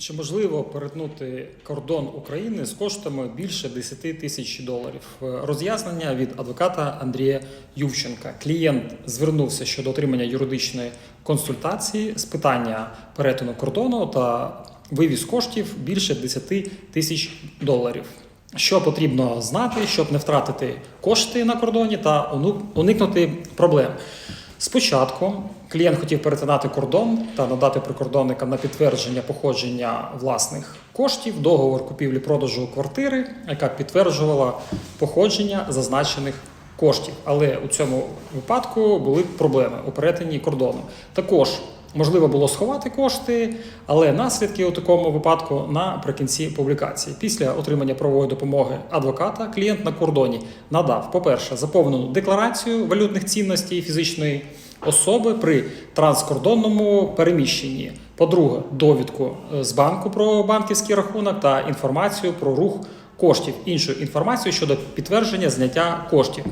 Чи можливо перетнути кордон України з коштами більше 10 тисяч доларів? Е, Роз'яснення від адвоката Андрія Ювченка. Клієнт звернувся щодо отримання юридичної консультації з питання перетину кордону та вивіз коштів більше 10 тисяч доларів. Що потрібно знати, щоб не втратити кошти на кордоні та уникнути проблем? Спочатку клієнт хотів перетинати кордон та надати прикордонникам на підтвердження походження власних коштів договор купівлі-продажу квартири, яка підтверджувала походження зазначених коштів. Але у цьому випадку були проблеми у перетині кордону. Також можливо було сховати кошти, але наслідки у такому випадку наприкінці публікації. Після отримання правової допомоги адвоката клієнт на кордоні надав, по-перше, заповнену декларацію валютних цінностей фізичної особи при транскордонному переміщенні. По-друге, довідку е, з банку про банківський рахунок та інформацію про рух коштів, іншу інформацію щодо підтвердження зняття коштів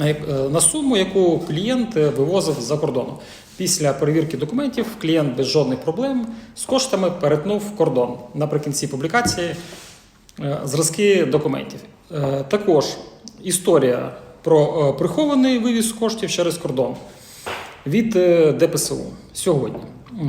е, на суму, яку клієнт е, вивозив за кордону. Після перевірки документів клієнт без жодних проблем з коштами перетнув кордон. Наприкінці публікації е, зразки документів. Також історія про прихований вивіз коштів через кордон від ДПСУ сьогодні.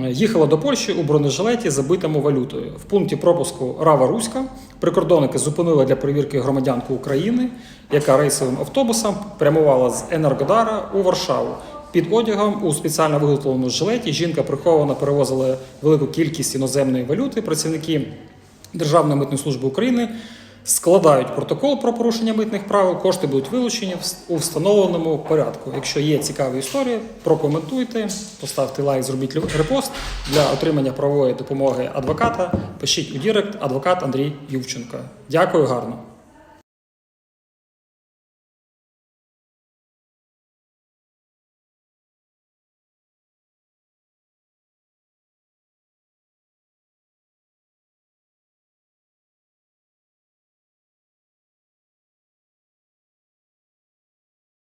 Їхала до Польщі у бронежилеті, забитому валютою. В пункті пропуску Рава Руська прикордонники зупинили для перевірки громадянку України, яка рейсовим автобусом прямувала з Енергодара у Варшаву. Під одягом у спеціально виготовленому жилеті жінка приховано перевозила велику кількість іноземної валюти. Працівники Державної митної служби України складають протокол про порушення митних правил. Кошти будуть вилучені у встановленому порядку. Якщо є цікаві історії, прокоментуйте, поставте лайк, зробіть репост для отримання правової допомоги адвоката. Пишіть у Дірект адвокат Андрій Ювченко. Дякую гарно.